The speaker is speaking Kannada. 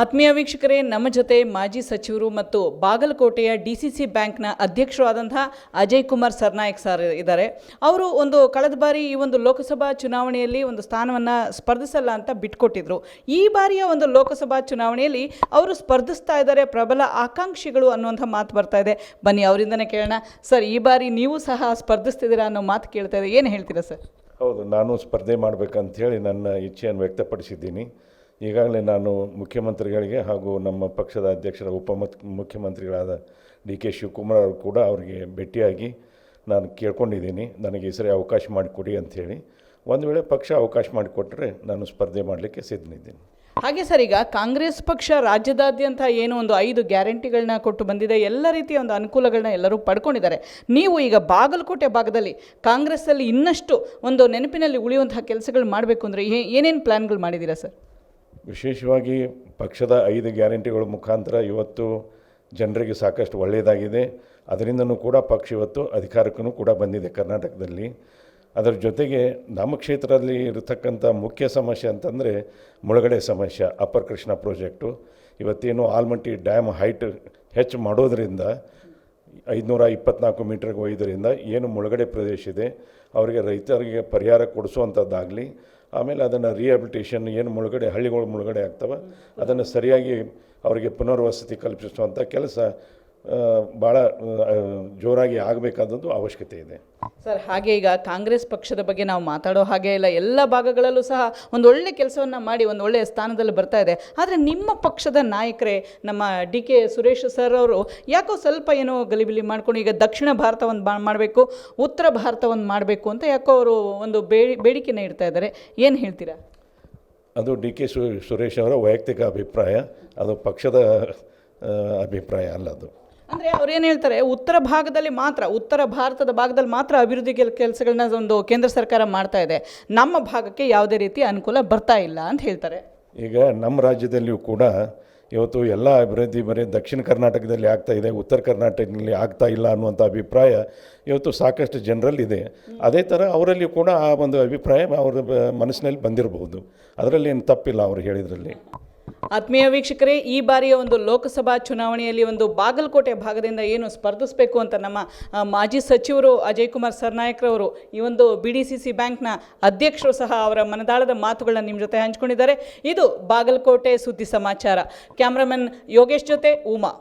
ಆತ್ಮೀಯ ವೀಕ್ಷಕರೇ, ನಮ್ಮ ಜೊತೆ ಮಾಜಿ ಸಚಿವರು ಮತ್ತು ಬಾಗಲಕೋಟೆಯ ಡಿ ಸಿ ಸಿ ಬ್ಯಾಂಕ್ನ ಅಧ್ಯಕ್ಷರಾದಂತಹ ಅಜಯ್ ಕುಮಾರ್ ಸರ್ನಾಯಕ್ ಸರ್ ಇದ್ದಾರೆ. ಅವರು ಒಂದು ಕಳೆದ ಬಾರಿ ಈ ಒಂದು ಲೋಕಸಭಾ ಚುನಾವಣೆಯಲ್ಲಿ ಒಂದು ಸ್ಥಾನವನ್ನು ಸ್ಪರ್ಧಿಸಲ್ಲ ಅಂತ ಬಿಟ್ಕೊಟ್ಟಿದ್ರು. ಈ ಬಾರಿಯ ಒಂದು ಲೋಕಸಭಾ ಚುನಾವಣೆಯಲ್ಲಿ ಅವರು ಸ್ಪರ್ಧಿಸ್ತಾ ಇದ್ದಾರೆ, ಪ್ರಬಲ ಆಕಾಂಕ್ಷಿಗಳು ಅನ್ನುವಂಥ ಮಾತು ಬರ್ತಾ ಇದೆ. ಬನ್ನಿ, ಅವರಿಂದನೇ ಕೇಳೋಣ. ಸರ್, ಈ ಬಾರಿ ನೀವು ಸಹ ಸ್ಪರ್ಧಿಸ್ತಿದ್ದೀರಾ ಅನ್ನೋ ಮಾತು ಕೇಳ್ತಾ ಇದೆ. ಏನು ಹೇಳ್ತೀರಾ ಸರ್? ಹೌದು, ನಾನು ಸ್ಪರ್ಧೆ ಮಾಡಬೇಕಂತ ಹೇಳಿ ನನ್ನ ಇಚ್ಛೆಯನ್ನು ವ್ಯಕ್ತಪಡಿಸಿದ್ದೀನಿ. ಈಗಾಗಲೇ ನಾನು ಮುಖ್ಯಮಂತ್ರಿಗಳಿಗೆ ಹಾಗೂ ನಮ್ಮ ಪಕ್ಷದ ಅಧ್ಯಕ್ಷರ ಉಪ ಮುಖ್ಯಮಂತ್ರಿಗಳಾದ ಡಿ ಕೆ ಶಿವಕುಮಾರ್ ಅವರು ಕೂಡ ಅವರಿಗೆ ಭೇಟಿಯಾಗಿ ನಾನು ಕೇಳ್ಕೊಂಡಿದ್ದೀನಿ. ನನಗೆ ಈ ಸರಿ ಅವಕಾಶ ಮಾಡಿಕೊಡಿ ಅಂಥೇಳಿ ಒಂದು ವೇಳೆ ಪಕ್ಷ ಅವಕಾಶ ಮಾಡಿಕೊಟ್ರೆ ನಾನು ಸ್ಪರ್ಧೆ ಮಾಡಲಿಕ್ಕೆ ಸಿದ್ಧನಿದ್ದೀನಿ. ಹಾಗೆ ಸರ್, ಈಗ ಕಾಂಗ್ರೆಸ್ ಪಕ್ಷ ರಾಜ್ಯದಾದ್ಯಂತ ಏನು ಒಂದು ಐದು ಗ್ಯಾರಂಟಿಗಳನ್ನ ಕೊಟ್ಟು ಬಂದಿದೆ. ಎಲ್ಲ ರೀತಿಯ ಒಂದು ಅನುಕೂಲಗಳನ್ನ ಎಲ್ಲರೂ ಪಡ್ಕೊಂಡಿದ್ದಾರೆ. ನೀವು ಈಗ ಬಾಗಲಕೋಟೆ ಭಾಗದಲ್ಲಿ ಕಾಂಗ್ರೆಸ್ಸಲ್ಲಿ ಇನ್ನಷ್ಟು ಒಂದು ನೆನಪಿನಲ್ಲಿ ಉಳಿಯುವಂತಹ ಕೆಲಸಗಳು ಮಾಡಬೇಕು ಅಂದರೆ ಏನೇನು ಪ್ಲ್ಯಾನ್ಗಳು ಮಾಡಿದ್ದೀರಾ ಸರ್? ವಿಶೇಷವಾಗಿ ಪಕ್ಷದ ಐದು ಗ್ಯಾರಂಟಿಗಳ ಮುಖಾಂತರ ಇವತ್ತು ಜನರಿಗೆ ಸಾಕಷ್ಟು ಒಳ್ಳೆಯದಾಗಿದೆ. ಅದರಿಂದನೂ ಕೂಡ ಪಕ್ಷ ಇವತ್ತು ಅಧಿಕಾರಕ್ಕೂ ಕೂಡ ಬಂದಿದೆ ಕರ್ನಾಟಕದಲ್ಲಿ. ಅದರ ಜೊತೆಗೆ ನಮ್ಮ ಕ್ಷೇತ್ರದಲ್ಲಿ ಇರತಕ್ಕಂಥ ಮುಖ್ಯ ಸಮಸ್ಯೆ ಅಂತಂದರೆ ಮುಳುಗಡೆ ಸಮಸ್ಯೆ, ಅಪ್ಪರ್ ಕೃಷ್ಣ ಪ್ರಾಜೆಕ್ಟು ಇವತ್ತೇನು ಆಲ್ಮಟ್ಟಿ ಡ್ಯಾಮ್ ಹೈಟ್ ಹೆಚ್ಚು ಮಾಡೋದರಿಂದ, ಐದುನೂರ ಇಪ್ಪತ್ನಾಲ್ಕು ಮೀಟ್ರಿಗೆ ಒಯ್ಯೋದ್ರಿಂದ ಏನು ಮುಳುಗಡೆ ಪ್ರದೇಶ ಇದೆ, ಅವರಿಗೆ ರೈತರಿಗೆ ಪರಿಹಾರ ಕೊಡಿಸುವಂಥದ್ದಾಗಲಿ ಆಮೇಲೆ ಅದನ್ನು ರಿಹ್ಯಾಬಿಲಿಟೇಷನ್ ಏನು ಮುಳುಗಡೆ ಹಳ್ಳಿಗಳು ಮುಳುಗಡೆ ಆಗ್ತವೆ. ಅದನ್ನು ಸರಿಯಾಗಿ ಅವರಿಗೆ ಪುನರ್ವಸತಿ ಕಲ್ಪಿಸುವಂಥ ಕೆಲಸ ಭಾಳ ಜೋರಾಗಿ ಆಗಬೇಕಾದದ್ದು ಅವಶ್ಯಕತೆ ಇದೆ. ಸರ್ ಹಾಗೆ ಈಗ ಕಾಂಗ್ರೆಸ್ ಪಕ್ಷದ ಬಗ್ಗೆ ನಾವು ಮಾತಾಡೋ ಹಾಗೆ ಇಲ್ಲ. ಎಲ್ಲ ಭಾಗಗಳಲ್ಲೂ ಸಹ ಒಂದು ಒಳ್ಳೆ ಕೆಲಸವನ್ನು ಮಾಡಿ ಒಂದು ಒಳ್ಳೆಯ ಸ್ಥಾನದಲ್ಲಿ ಬರ್ತಾ ಇದೆ. ಆದರೆ ನಿಮ್ಮ ಪಕ್ಷದ ನಾಯಕರೇ ನಮ್ಮ ಡಿ ಕೆ ಸುರೇಶ್ ಸರ್ ಅವರು ಯಾಕೋ ಸ್ವಲ್ಪ ಏನೋ ಗಲಿಬಿಲಿ ಮಾಡ್ಕೊಂಡು ಈಗ ದಕ್ಷಿಣ ಭಾರತವನ್ನು ಬಾ ಮಾಡಬೇಕು ಉತ್ತರ ಭಾರತವನ್ನು ಮಾಡಬೇಕು ಅಂತ ಯಾಕೋ ಅವರು ಒಂದು ಬೇಡಿ ಬೇಡಿಕೆನ ಇಡ್ತಾ ಇದ್ದಾರೆ. ಏನು ಹೇಳ್ತೀರಾ? ಅದು ಡಿ ಕೆ ಸು ಸುರೇಶ್ ಅವರ ವೈಯಕ್ತಿಕ ಅಭಿಪ್ರಾಯ. ಅದು ಪಕ್ಷದ ಅಭಿಪ್ರಾಯ ಅಲ್ಲ ಅದು. ಅಂದರೆ ಅವ್ರು ಏನು ಹೇಳ್ತಾರೆ, ಉತ್ತರ ಭಾಗದಲ್ಲಿ ಮಾತ್ರ, ಉತ್ತರ ಭಾರತದ ಭಾಗದಲ್ಲಿ ಮಾತ್ರ ಅಭಿವೃದ್ಧಿ ಕೆಲ ಕೆಲಸಗಳನ್ನ ಒಂದು ಕೇಂದ್ರ ಸರ್ಕಾರ ಮಾಡ್ತಾ ಇದೆ. ನಮ್ಮ ಭಾಗಕ್ಕೆ ಯಾವುದೇ ರೀತಿ ಅನುಕೂಲ ಬರ್ತಾ ಇಲ್ಲ ಅಂತ ಹೇಳ್ತಾರೆ. ಈಗ ನಮ್ಮ ರಾಜ್ಯದಲ್ಲಿಯೂ ಕೂಡ ಇವತ್ತು ಎಲ್ಲ ಅಭಿವೃದ್ಧಿ ಬರೀ ದಕ್ಷಿಣ ಕರ್ನಾಟಕದಲ್ಲಿ ಆಗ್ತಾ ಇದೆ, ಉತ್ತರ ಕರ್ನಾಟಕದಲ್ಲಿ ಆಗ್ತಾ ಇಲ್ಲ ಅನ್ನುವಂಥ ಅಭಿಪ್ರಾಯ ಇವತ್ತು ಸಾಕಷ್ಟು ಜನರಲ್ಲಿದೆ. ಅದೇ ಥರ ಅವರಲ್ಲಿ ಕೂಡ ಆ ಒಂದು ಅಭಿಪ್ರಾಯ ಅವರ ಮನಸ್ಸಿನಲ್ಲಿ ಬಂದಿರಬಹುದು. ಅದರಲ್ಲಿ ಏನು ತಪ್ಪಿಲ್ಲ ಅವರು ಹೇಳಿದ್ರಲ್ಲಿ. ಆತ್ಮೀಯ ವೀಕ್ಷಕರೇ, ಈ ಬಾರಿಯ ಒಂದು ಲೋಕಸಭಾ ಚುನಾವಣೆಯಲ್ಲಿ ಒಂದು ಬಾಗಲಕೋಟೆ ಭಾಗದಿಂದ ಏನು ಸ್ಪರ್ಧಿಸಬೇಕು ಅಂತ ನಮ್ಮ ಮಾಜಿ ಸಚಿವರು ಅಜಯ್ ಕುಮಾರ್ ಸರ್ನಾಯಕ್ರವರು ಈ ಒಂದು ಬಿ ಡಿ ಸಿ ಸಿ ಬ್ಯಾಂಕ್ನ ಅಧ್ಯಕ್ಷರು ಸಹ ಅವರ ಮನದಾಳದ ಮಾತುಗಳನ್ನ ನಿಮ್ಮ ಜೊತೆ ಹಂಚಿಕೊಂಡಿದ್ದಾರೆ. ಇದು ಬಾಗಲಕೋಟೆ ಸುದ್ದಿ ಸಮಾಚಾರ. ಕ್ಯಾಮ್ರಾಮನ್ ಯೋಗೇಶ್ ಜೊತೆ ಉಮಾ.